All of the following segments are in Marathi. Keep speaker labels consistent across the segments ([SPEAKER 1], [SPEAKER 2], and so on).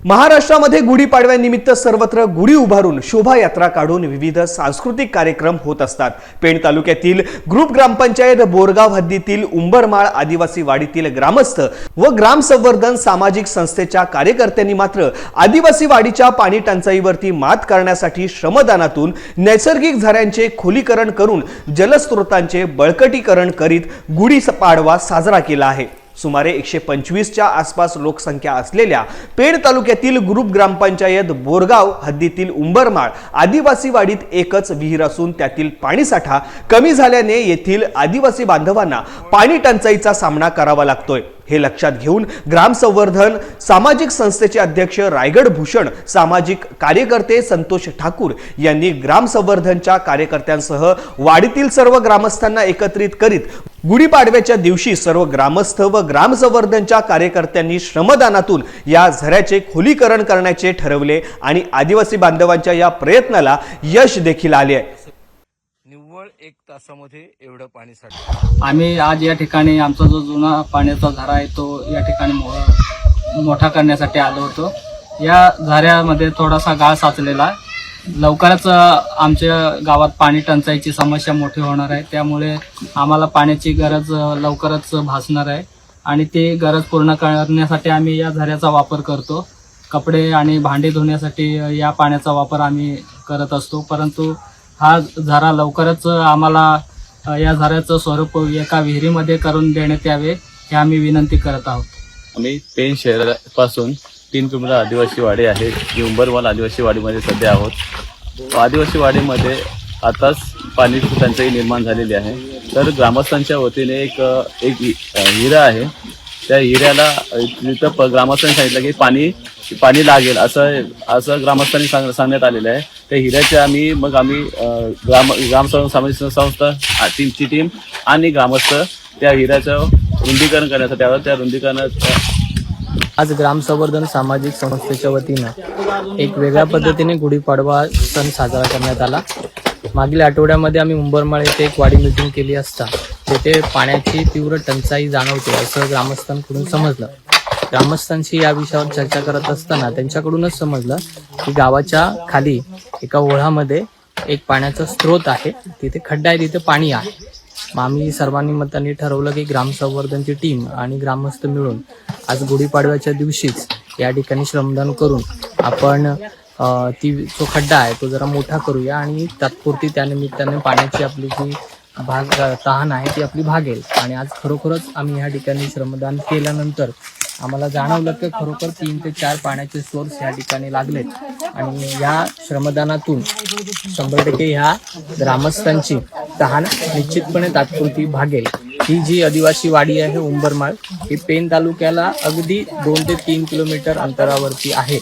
[SPEAKER 1] महाराष्ट्रामध्ये गुढीपाडव्यानिमित्त सर्वत्र गुढी उभारून शोभायात्रा काढून विविध सांस्कृतिक कार्यक्रम होत असतात. पेण तालुक्यातील ग्रुप ग्रामपंचायत बोरगाव हद्दीतील उंबरमाळ आदिवासी वाडीतील ग्रामस्थ व ग्राम संवर्धन सामाजिक संस्थेच्या कार्यकर्त्यांनी मात्र आदिवासी वाडीच्या पाणी टंचाईवरती मात करण्यासाठी श्रमदानातून नैसर्गिक झऱ्यांचे खोलीकरण करून जलस्रोतांचे बळकटीकरण करीत गुढी पाडवा साजरा केला आहे. सुमारे एकशे पंचवीसच्या आसपास लोकसंख्या असलेल्या पेण तालुक्यातील ग्रुप ग्रामपंचायत बोरगाव हद्दीतील उंबरमाळ आदिवासी वाडीत एकच विहीर असून त्यातील पाणीसाठा कमी झाल्याने येथील आदिवासी बांधवांना पाणी टंचाईचा सामना करावा लागतोय. हे लक्षात घेऊन ग्राम संवर्धन सामाजिक संस्थेचे अध्यक्ष रायगड भूषण सामाजिक कार्यकर्ते संतोष ठाकूर यांनी ग्राम संवर्धनच्या कार्यकर्त्यांसह वाडीतील सर्व ग्रामस्थांना एकत्रित करीत गुढीपाडव्याच्या दिवशी सर्व ग्रामस्थ व ग्रामसंवर्धनच्या कार्यकर्त्यांनी श्रमदानातून या झऱ्याचे खोलीकरण करण्याचे ठरवले आणि आदिवासी बांधवांच्या या प्रयत्नाला यश देखील आले आहे.
[SPEAKER 2] एक तासामध्ये एवढं पाणी साठलं
[SPEAKER 3] आम्ही आज या ठिकाणी आमचा जो जुना पाण्याचा झरा आहे तो या ठिकाणी मो- मोठा करण्यासाठी आलो होतो. या झऱ्यामध्ये थोडासा गाळ साचलेला आहे. लवकरच आमच्या गावात पाणी टंचाईची समस्या मोठी होणार आहे. त्यामुळे आम्हाला पाण्याची गरज लवकरच भासणार आहे. आणि ती गरज पूर्ण करण्यासाठी आम्ही या झऱ्याचा वापर करतो. कपडे आणि भांडी धुण्यासाठी या पाण्याचा वापर आम्ही करत असतो. परंतु हा झरा लवकरच आम्हाला या झऱ्याचं स्वरूप एका विहिरीमध्ये करून देण्यात यावे हे आम्ही विनंती करत आहोत.
[SPEAKER 4] आम्ही पेन शहरापासून तीन किलोमीटर आदिवासी वाडी आहे जी उंबरवाल आदिवासी वाडीमध्ये सध्या आहोत. आदिवासी वाडीमध्ये आताच पाणी टंचाई निर्माण झालेली आहे. तर ग्रामस्थांच्या वतीने एक एक हिरा आहे. त्या हिऱ्याला तिथं प- ग्रामस्थांनी सांगितलं की पाणी पाणी लागेल असं असं ग्रामस्थांनी सांग सांगण्यात आलेलं आहे. त्या हिऱ्याच्या आम्ही मग आम्ही ग्राम ग्रामसभा सामाजिक संस्था टीमची टीम आणि ग्रामस्थ त्या हिऱ्याचं रुंदीकरण करण्यासाठी आलो. त्या रुंदीकरणाचं
[SPEAKER 3] आज ग्रामसंवर्धन सामाजिक संस्थेच्या वतीनं एक वेगळ्या पद्धतीने गुढीपाडवा सण साजरा करण्यात आला. मागील आठवड्यामध्ये आम्ही उंबरमाळ येथे एक वाडी मीटिंग केली असता. तेथे पाण्याची तीव्र टंचाई जाणवते असं ग्रामस्थांकडून समजलं. ग्रामस्थांशी या विषयावर चर्चा करत असताना त्यांच्याकडूनच समजलं की गावाच्या खाली एका ओळामध्ये एक पाण्याचा स्रोत आहे. तिथे खड्डा आहे तिथे पाणी आहे. मग आम्ही सर्वांनी मतांनी ठरवलं की ग्रामसंवर्धनची टीम आणि ग्रामस्थ मिळून आज गुढीपाडव्याच्या दिवशीच या ठिकाणी श्रमदान करून आपण ती जो खड्डा आहे तो जरा मोठा करूया आणि तात्पुरती त्यानिमित्ताने पाण्याची आपली जी भाग तहान आहे ती आपली भागेल आणि आज खरोखरच आम्ही ह्या ठिकाणी श्रमदान केल्यानंतर आम्हाला जाणवलं की खरोखर तीन ते चार पाण्याचे सोर्स या ठिकाणी लागलेत. आणि या श्रमदानातून शंभर टक्के ह्या ग्रामस्थांची तहान निश्चितपणे तात्पुरती भागेल ही जी आदिवासी वाडी आहे उंबरमाळ ही पेण तालुक्याला अगदी दोन ते तीन किलोमीटर अंतरावरती आहे.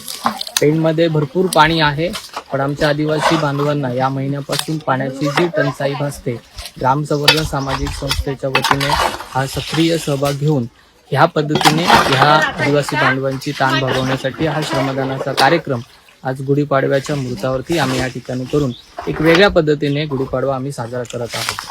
[SPEAKER 3] पेणमध्ये भरपूर पाणी आहे पण आमच्या आदिवासी बांधवांना या महिन्यापासून पाण्याची जी टंचाई भासते ग्राम संवर्धन सामाजिक संस्थेच्या वतीने हा सक्रिय सहभाग घेऊन ह्या पद्धतीने ह्या आदिवासी बांधवांची ताण भागवण्यासाठी हा श्रमदानाचा कार्यक्रम आज गुढीपाडव्याच्या मृतावरती आम्ही या ठिकाणी करून एक वेगळ्या पद्धतीने गुढीपाडवा आम्ही साजरा करत आहोत.